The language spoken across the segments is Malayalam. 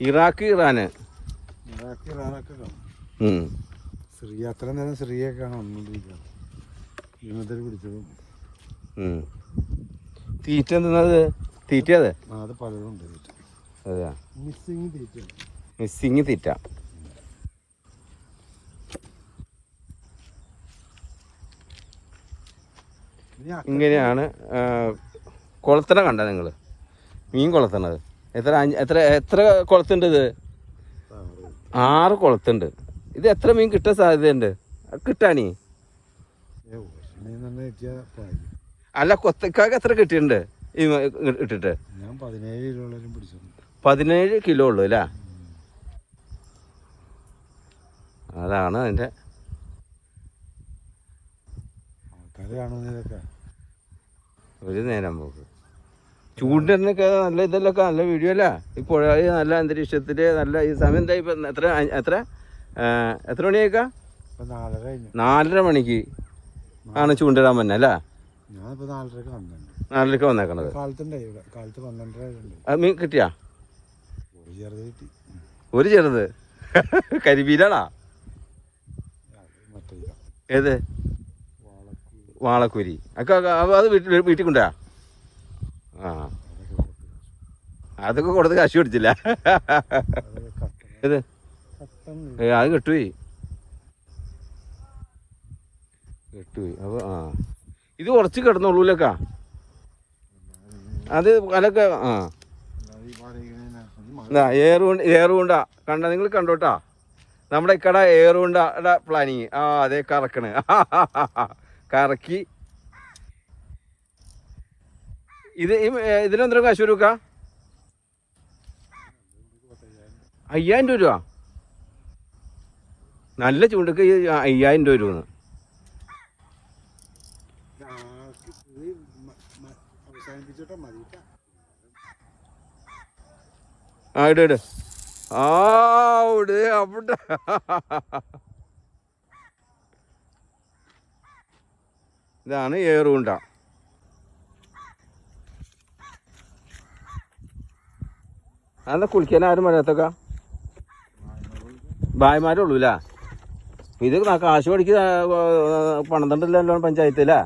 ഇറാഖ് ഇറാന്. ഇറാഖ് ഇറാനൊക്കെ കാണും. സിറിയ അത്ര നേരം സിറിയൊക്കെ കാണുന്നുണ്ടിരിക്കുകയാണ് വിമതർ പിടിച്ചതും. ഉം. തീറ്റ എന്തെന്നത് തീറ്റ അതെ? ആ, അത് പലതും ഉണ്ട് തീറ്റ. അതെയാ? മിസ്സിങ് തീറ്റ. മിസ്സിങ് തീറ്റ. ഇനി അക്ക- ഇങ്ങനെയാണ് ആ, കുളത്തണ കണ്ട നിങ്ങൾ മീൻ കുളത്തണത്. എത്ര എത്ര എത്ര കുളത്തുണ്ട് ഇത്? ആറ്. കുളത്തുണ്ട്. ഇത് എത്ര മീൻ കിട്ടാൻ സാധ്യതയുണ്ട്? കിട്ടാനീ. കിട്ടാണീ അല്ല കൊത്തക്കാക്ക് എത്ര കിട്ടിയിട്ടുണ്ട്? ഈ ഇട്ടിട്ട്? പതിനേഴ് കിലോ ഉള്ളു അല്ലേ? അതാണ് അതിന്റെ ഇതൊക്കെ ഒരു നേരം പോക്ക്. ചൂണ്ടിനൊക്കെ നല്ല ഇതല്ലൊക്കെ നല്ല വീഡിയോ അല്ല? ഈ പുഴ നല്ല അന്തരീക്ഷത്തിൽ നല്ല ഈ സമയം എന്താ ഇപ്പം എത്ര എത്ര? എത്ര മണിയേക്കാ? നാലര മണിക്ക് ആണ് ചൂണ്ടിടാൻ പറ്റുന്നത് അല്ലേ? നാലരക്ക് വന്നേക്കണത്. മീൻ കിട്ടിയാ? ഒരു ചെറുത് കരിമീനാണാ. ഏത്? വാളക്കുരി. അക്ക അത് വീട്ടിൽ വീട്ടിൽ കൊണ്ടുപോയാ ആ. അതൊക്കെ കൊടുത്ത് കാശ് പിടിച്ചില്ല. ഏ, അത് കെട്ടുപോയി. കെട്ടുപോയി. അപ്പൊ ആ. ഇത് കുറച്ച് കിടന്നുള്ളൂലക്കാ. അത് അതൊക്കെ ആ. ഏറുകൊണ്ട് ഏറുകൊണ്ട കണ്ട നിങ്ങൾ കണ്ടോട്ടാ. നമ്മുടെ ഇക്കട ഏറുകൊണ്ട പ്ലാനിങ് ആ അതെ കറക്കണ്. കറക്കി ഇത് ഇതിനെന്തര കാശ് വരൂക്ക അയ്യായിരം രൂപ നല്ല ചൂണ്ടക്ക് അയ്യായിരം രൂപ വരുമെന്ന് ആ ഇട് ഇട്. ആ അവിടെ. ഇതാണ് ഏറുണ്ട അതെന്താ കുളിക്കാൻ ആരും വരാത്തൊക്കെ? ഭായിമാരുള്ളൂ അല്ലേ ഇത് കാശ് പഠിക്ക് പണം തണ്ടല്ലോ പഞ്ചായത്തിലാ?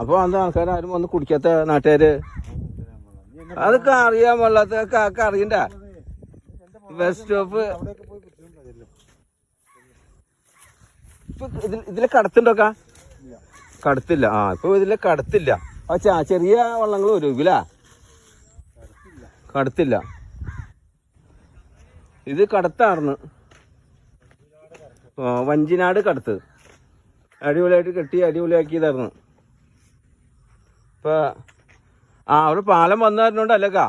അപ്പൊ അപ്പോൾ ആൾക്കാർ ആരും വന്ന് കുടിക്കാത്ത നാട്ടുകാര്? അതൊക്കെ അറിയാൻ പാടില്ലാത്ത കാക്ക അറിയണ്ട? ബസ് സ്റ്റോപ്പ് ഇതിൽ ഇതിലെ കടത്തുണ്ടോക്കാ കടത്തില്ല. ആ ഇപ്പൊ ഇതിലെ കടത്തില്ല. അച്ഛാ ചെറിയ വള്ളങ്ങൾ വരുമില്ല കടത്തില്ല. ഇത് കടത്താർന്ന്. വഞ്ചിനാട് കടത്ത്. അടിപൊളിയായിട്ട് കെട്ടി അടിപൊളിയാക്കിയതായിരുന്നു ഇപ്പൊ ആ അവിടെ പാലം വന്നായിരുന്നോണ്ടല്ലക്കാ